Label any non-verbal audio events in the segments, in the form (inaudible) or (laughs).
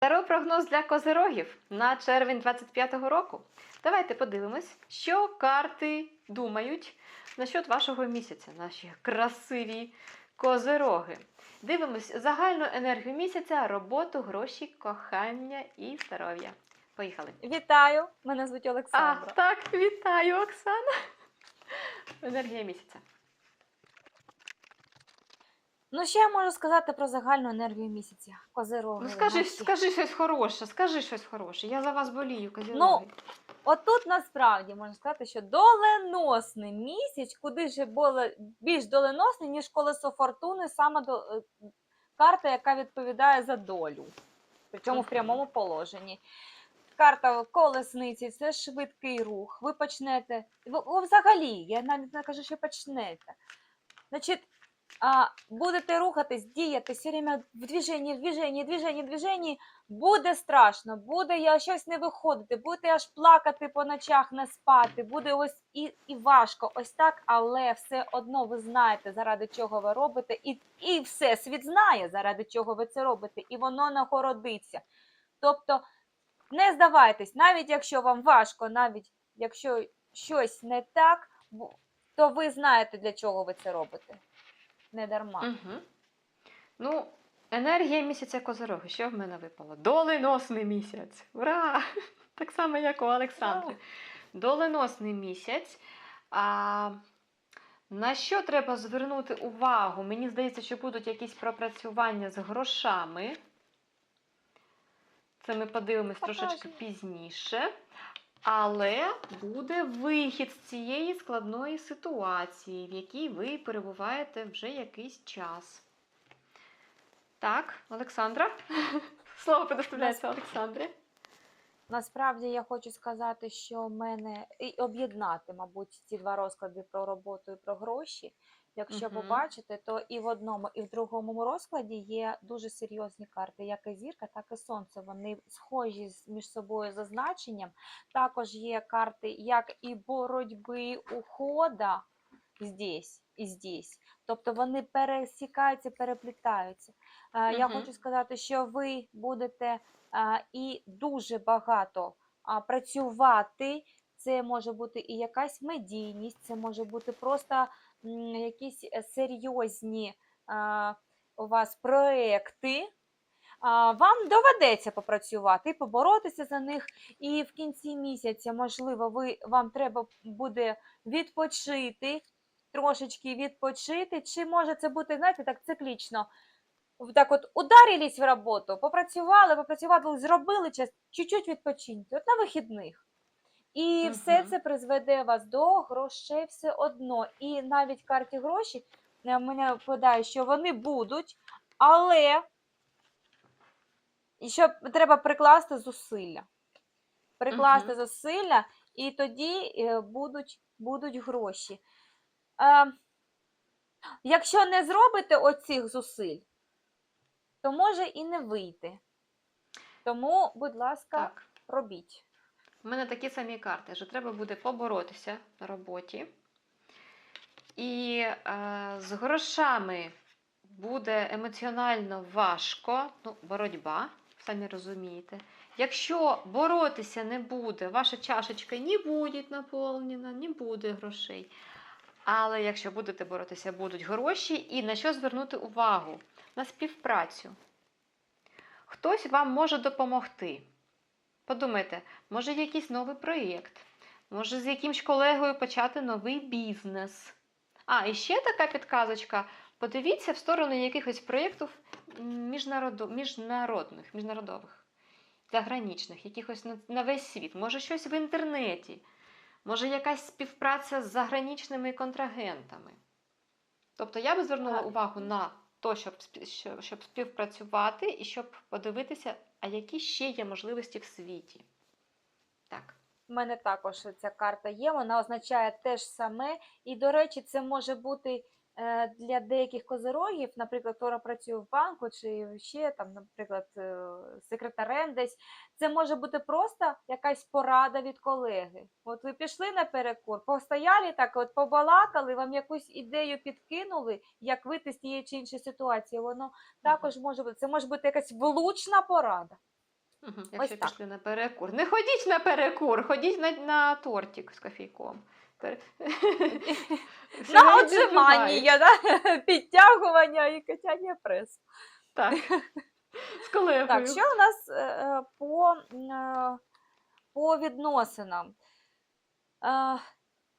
Таро-прогноз для козирогів на червень 25-го року. Давайте подивимось, що карти думають насчет вашого місяця, наші красиві козироги. Дивимось загальну енергію місяця, роботу, гроші, кохання і здоров'я. Поїхали. Вітаю! Мене звуть А, так, вітаю, Оксана. Енергія місяця. Ну, що я можу сказати про загальну енергію місяця? Козироги. Ну скажи, наші. скажи щось хороше, скажи щось хороше. Я за вас болію, козироги. Ну, Отут насправді можна сказати, що доленосний місяць, куди ж було більш доленосний, ніж колесо фортуни, саме до, е, карта, яка відповідає за долю. Причому в прямому положенні. Карта колесниці це швидкий рух. Ви почнете. ви- ви взагалі, я навіть не кажу, що почнете. Значить, а, будете рухатись, діяти все время в движенні, в движенні, в движенні, в движенні. Буде страшно, буде я щось не виходити, будете аж плакати по ночах, не спати, буде ось і, і важко, ось так, але все одно ви знаєте, заради чого ви робите, і, і все світ знає, заради чого ви це робите, і воно нагородиться. Тобто не здавайтесь, навіть якщо вам важко, навіть якщо щось не так, то ви знаєте, для чого ви це робите. Не дарма. Угу. Ну, енергія місяця Козироги. Що в мене випало? Доленосний місяць. Ура! (laughs) Так само, як у Олександри. Доленосний місяць. А, на що треба звернути увагу? Мені здається, що будуть якісь пропрацювання з грошами. Це ми подивимось трошечки пізніше. Але буде вихід з цієї складної ситуації, в якій ви перебуваєте вже якийсь час. Так, Олександра. (laughs) Слово предоставляється Олександрі. Насправді я хочу сказати, що в мене і об'єднати, мабуть, ці два розклади про роботу і про гроші. Якщо Мгм. побачите, то і в одному, і в другому розкладі є дуже серйозні карти, як і зірка, так і сонце. Вони схожі між собою за значенням. Також є карти як і боротьби, ухода здесь і здесь. Тобто вони пересікаються, переплітаються. Е, Я хочу сказати, що ви будете а, і дуже багато працювати. Це може бути і якась медійність, це може бути просто якісь е, серйозні у вас проекти. Вам доведеться попрацювати, поборотися за них, і в кінці місяця, можливо, ви, вам треба буде відпочити, трошечки відпочити, чи може це бути, знаєте, так циклічно так от ударились в роботу, попрацювали, попрацювали, зробили час, чуть-чуть відпочиньте, от на вихідних. І все це призведе вас до грошей все одно. І навіть карті гроші е, мене випадає, що вони будуть, але і що треба прикласти зусилля. Прикласти Мгм. зусилля, і тоді е, будуть, будуть гроші. Е, якщо не зробите оцих зусиль, то може і не вийти. Тому, будь ласка, Так. робіть. У мене такі самі карти, що треба буде поборотися на роботі. І е, з грошами буде емоціонально важко, ну, боротьба, самі розумієте. Якщо боротися не буде, ваша чашечка не буде наповнена, не буде грошей. Але якщо будете боротися, будуть гроші. І на що звернути увагу? На співпрацю. Хтось вам може допомогти. Подумайте, може якийсь новий проєкт, може з якимсь колегою почати новий бізнес. А, і ще така підказочка. Подивіться в сторону якихось проєктів міжнародних, міжнародових, заграничних, якихось на весь світ. Може щось в інтернеті, може якась співпраця з заграничними контрагентами. Тобто я би звернула увагу на то, щоб, щоб співпрацювати і щоб подивитися, а які ще є можливості в світі. Так. У мене також ця карта є, вона означає те ж саме. І, до речі, це може бути для деяких козирогів, наприклад, хто працює в банку, чи ще там, наприклад, е, секретарем десь. Це може бути просто якась порада від колеги. От ви пішли на перекур, постояли так, от побалакали, вам якусь ідею підкинули, як вийти з тієї чи іншої ситуації. Воно також може бути. Це може бути якась влучна порада. Угу, якщо так. пішли на перекур. Не ходіть на перекур, ходіть на, на тортик з кофійком. На отжимання, да? (laughs) підтягування і качання пресу. Так. (laughs) З колегою. Так, що у нас е, е, по, е, по відносинам?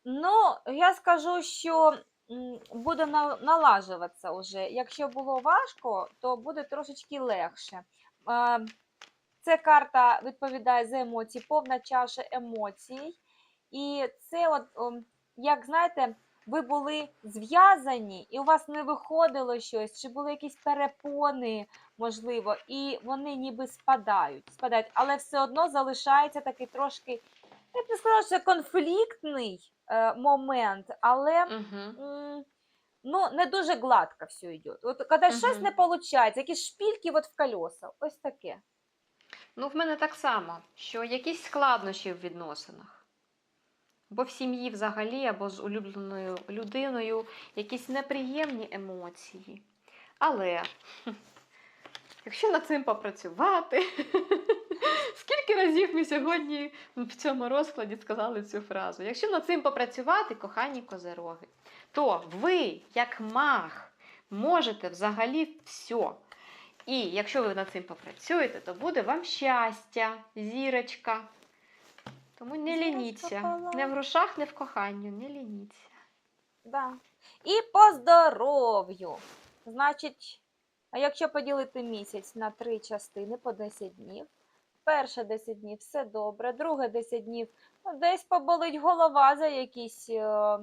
Ну, я скажу, що буде налажуватися вже. Якщо було важко, то буде трошечки легше. Це карта відповідає за емоції, повна чаша емоцій. І це, от, як знаєте, ви були зв'язані, і у вас не виходило щось, чи були якісь перепони, можливо, і вони ніби спадають, спадають, але все одно залишається такий трошки, я б не сказала, що конфліктний е, момент, але Угу. м, ну, не дуже гладко все йде. От коли щось не виходить, якісь шпільки от в колеса, ось таке. Ну, в мене так само, що якісь складнощі в відносинах. Або в сім'ї взагалі, або з улюбленою людиною, якісь неприємні емоції. Але якщо над цим попрацювати, (laughs) скільки разів ми сьогодні в цьому розкладі сказали цю фразу? Якщо над цим попрацювати, кохані козероги, то ви, як маг, можете взагалі все. І якщо ви над цим попрацюєте, то буде вам щастя, зірочка. Тому не лініться. Не в грошах, не в коханню, не лініться. Да. І по здоров'ю. Значить, а якщо поділити місяць на три частини по 10 днів, перше 10 днів все добре, друге 10 днів ну, десь поболить голова за якісь, е,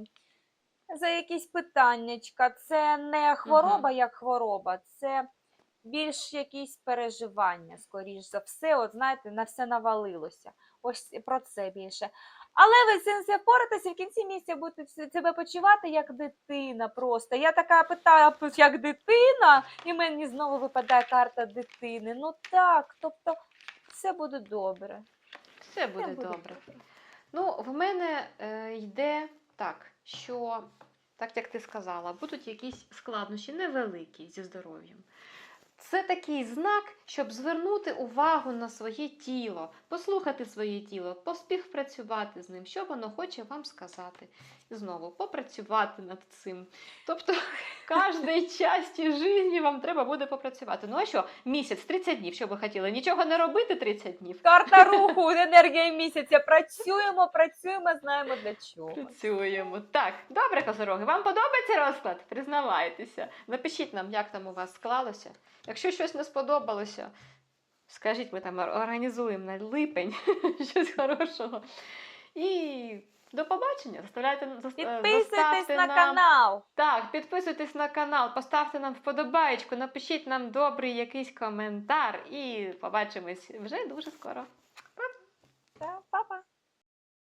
за якісь питаннячка. Це не хвороба як хвороба, це більш якісь переживання, скоріш за все. От знаєте, на все навалилося. Ось про це більше. Але ви з цим все впораєтеся, в кінці місяця будете себе почувати як дитина просто. Я така питаю, як дитина, і мені знову випадає карта дитини. Ну так, тобто все буде добре. Все буде буде добре. Ну, в мене е, йде так, що, так як ти сказала, будуть якісь складнощі невеликі зі здоров'ям. Це такий знак, щоб звернути увагу на своє тіло, послухати своє тіло, поспівпрацювати з ним, що воно хоче вам сказати. І знову попрацювати над цим. Тобто, (laughs) кожній часті житті вам треба буде попрацювати. Ну а що, місяць, 30 днів, що ви хотіли? Нічого не робити 30 днів? Карта (laughs) руху, енергія місяця. Працюємо, працюємо, знаємо для чого. Працюємо. Так, добре, козороги. Вам подобається розклад? Признавайтеся. Напишіть нам, як там у вас склалося. Якщо щось не сподобалося, скажіть, ми там організуємо на липень (laughs) щось хорошого. І до побачення. Заставляйте е, Підписуйтесь на нам- канал. Так, підписуйтесь на канал, поставте нам вподобаєчку, напишіть нам добрий якийсь коментар і побачимось вже дуже скоро.